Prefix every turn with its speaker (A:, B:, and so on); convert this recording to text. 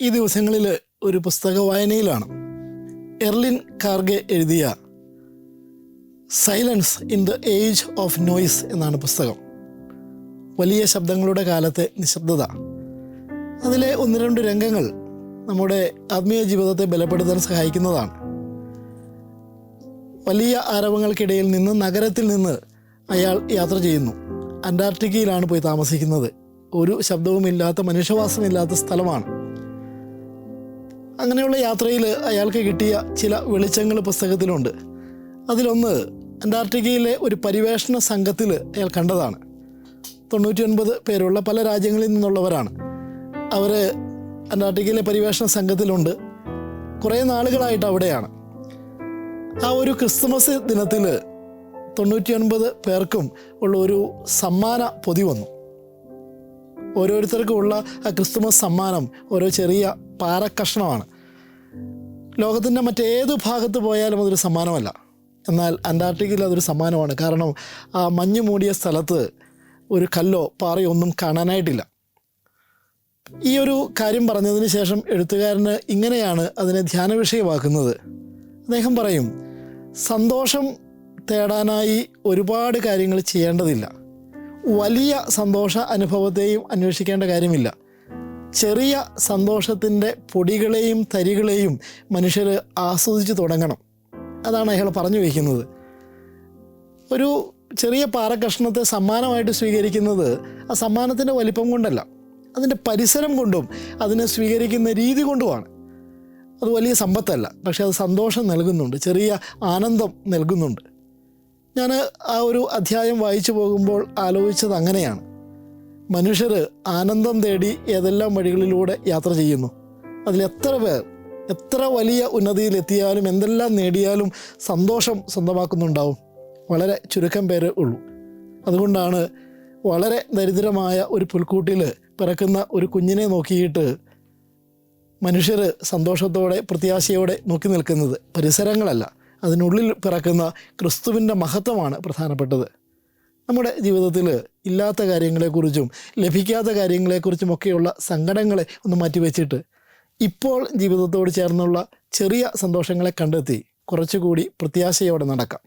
A: ഈ ദിവസങ്ങളിൽ ഒരു പുസ്തക വായനയിലാണ്. എർലിൻ കാർഗെ എഴുതിയ silence in the age of noise എന്നാണ് പുസ്തകം. വലിയ ശബ്ദങ്ങളുടെ കാലത്തെ നിശബ്ദത. അതിലെ ഒന്ന് രണ്ട് രംഗങ്ങൾ നമ്മുടെ ആത്മീയ ജീവിതത്തെ ബലപ്പെടുത്താൻ സഹായിക്കുന്നതാണ്. വലിയ ആരവങ്ങൾക്കിടയിൽ നിന്ന് നഗരത്തിൽ നിന്ന് അയാൾ യാത്ര ചെയ്യുന്നു. അന്റാർട്ടിക്കയിലാണ് പോയി താമസിക്കുന്നത്. ഒരു ശബ്ദവുമില്ലാത്ത മനുഷ്യവാസമില്ലാത്ത സ്ഥലമാണ്. അങ്ങനെയുള്ള യാത്രയിൽ അയാൾക്ക് കിട്ടിയ ചില വെളിച്ചങ്ങൾ പുസ്തകത്തിലുണ്ട്. അതിലൊന്ന് അന്റാർട്ടിക്കയിലെ ഒരു പരിവേഷണ സംഘത്തിൽ അയാൾ കണ്ടതാണ്. തൊണ്ണൂറ്റി ഒൻപത് പേരുള്ള പല രാജ്യങ്ങളിൽ നിന്നുള്ളവരാണ്. അവർ അന്റാർട്ടിക്കയിലെ പരിവേഷണ സംഘത്തിലുണ്ട്. കുറേ നാളുകളായിട്ട് അവിടെയാണ്. ആ ഒരു ക്രിസ്തുമസ് ദിനത്തിൽ തൊണ്ണൂറ്റിയൊൻപത് പേർക്കും ഉള്ള ഒരു സമ്മാന പൊതി വന്നു. ഓരോരുത്തർക്കും ഉള്ള ആ ക്രിസ്തുമസ് സമ്മാനം ഓരോ ചെറിയ പാറക്കഷ്ണമാണ്. ലോകത്തിന്റെ മറ്റേത് ഭാഗത്ത് പോയാലും അതൊരു സമ്മാനമല്ല. എന്നാൽ അന്റാർട്ടിക്കയിൽ അതൊരു സമ്മാനമാണ്. കാരണം ആ മഞ്ഞ് മൂടിയ സ്ഥലത്ത് ഒരു കല്ലോ പാറയോ ഒന്നും കാണാനായിട്ടില്ല. ഈ ഒരു കാര്യം പറഞ്ഞതിന് ശേഷം എഴുത്തുകാരന് ഇങ്ങനെയാണ് അതിനെ ധ്യാന വിഷയമാക്കുന്നത് അദ്ദേഹം പറയും സന്തോഷം തേടാനായി ഒരുപാട് കാര്യങ്ങൾ ചെയ്യേണ്ടതില്ല. വലിയ സന്തോഷ അനുഭവത്തെയും അന്വേഷിക്കേണ്ട കാര്യമില്ല. ചെറിയ സന്തോഷത്തിന്റെ പൊടികളെയും തരികളെയും മനുഷ്യർ ആസ്വദിച്ച് തുടങ്ങണം. അതാണ് അയാൾ പറഞ്ഞു വയ്ക്കുന്നത് ഒരു ചെറിയ പാറക്കഷ്ണത്തെ സമ്മാനമായിട്ട് സ്വീകരിക്കുന്നത് ആ സമ്മാനത്തിന്റെ വലിപ്പം കൊണ്ടല്ല. അതിന്റെ പരിസരം കൊണ്ടും അതിനെ സ്വീകരിക്കുന്ന രീതി കൊണ്ടുമാണ്. അത് വലിയ സമ്പത്തല്ല പക്ഷേ അത് സന്തോഷം നൽകുന്നുണ്ട് ചെറിയ ആനന്ദം നൽകുന്നുണ്ട്. ഞാൻ ആ ഒരു അധ്യായം വായിച്ചു പോകുമ്പോൾ ആലോചിച്ചത് അങ്ങനെയാണ്. മനുഷ്യർ ആനന്ദം തേടി ഏതെല്ലാം വഴികളിലൂടെ യാത്ര ചെയ്യുന്നു? അതിൽ എത്ര പേർ എത്ര വലിയ ഉന്നതിയിലെത്തിയാലും എന്തെല്ലാം നേടിയാലും സന്തോഷം സ്വന്തമാക്കുന്നുണ്ടാവും? വളരെ ചുരുക്കം പേര് ഉള്ളൂ. അതുകൊണ്ടാണ് വളരെ ദരിദ്രമായ ഒരു പുൽക്കൂട്ടിൽ പിറക്കുന്ന ഒരു കുഞ്ഞിനെ നോക്കിയിട്ട് മനുഷ്യർ സന്തോഷത്തോടെ പ്രത്യാശയോടെ നോക്കി നിൽക്കുന്നത്. പരിസരങ്ങളല്ല അതിനുള്ളിൽ പിറക്കുന്ന ക്രിസ്തുവിന്റെ മഹത്വമാണ് പ്രധാനപ്പെട്ടത്. നമ്മുടെ ജീവിതത്തിൽ ഇല്ലാത്ത കാര്യങ്ങളെക്കുറിച്ചും ലഭിക്കാത്ത കാര്യങ്ങളെക്കുറിച്ചും ഒക്കെയുള്ള സങ്കടങ്ങളെ ഒന്ന് മാറ്റിവെച്ചിട്ട് ഇപ്പോൾ ജീവിതത്തോട് ചേർന്നുള്ള ചെറിയ സന്തോഷങ്ങളെ കണ്ടെത്തി കുറച്ചുകൂടി പ്രത്യാശയോടെ നടക്കാം.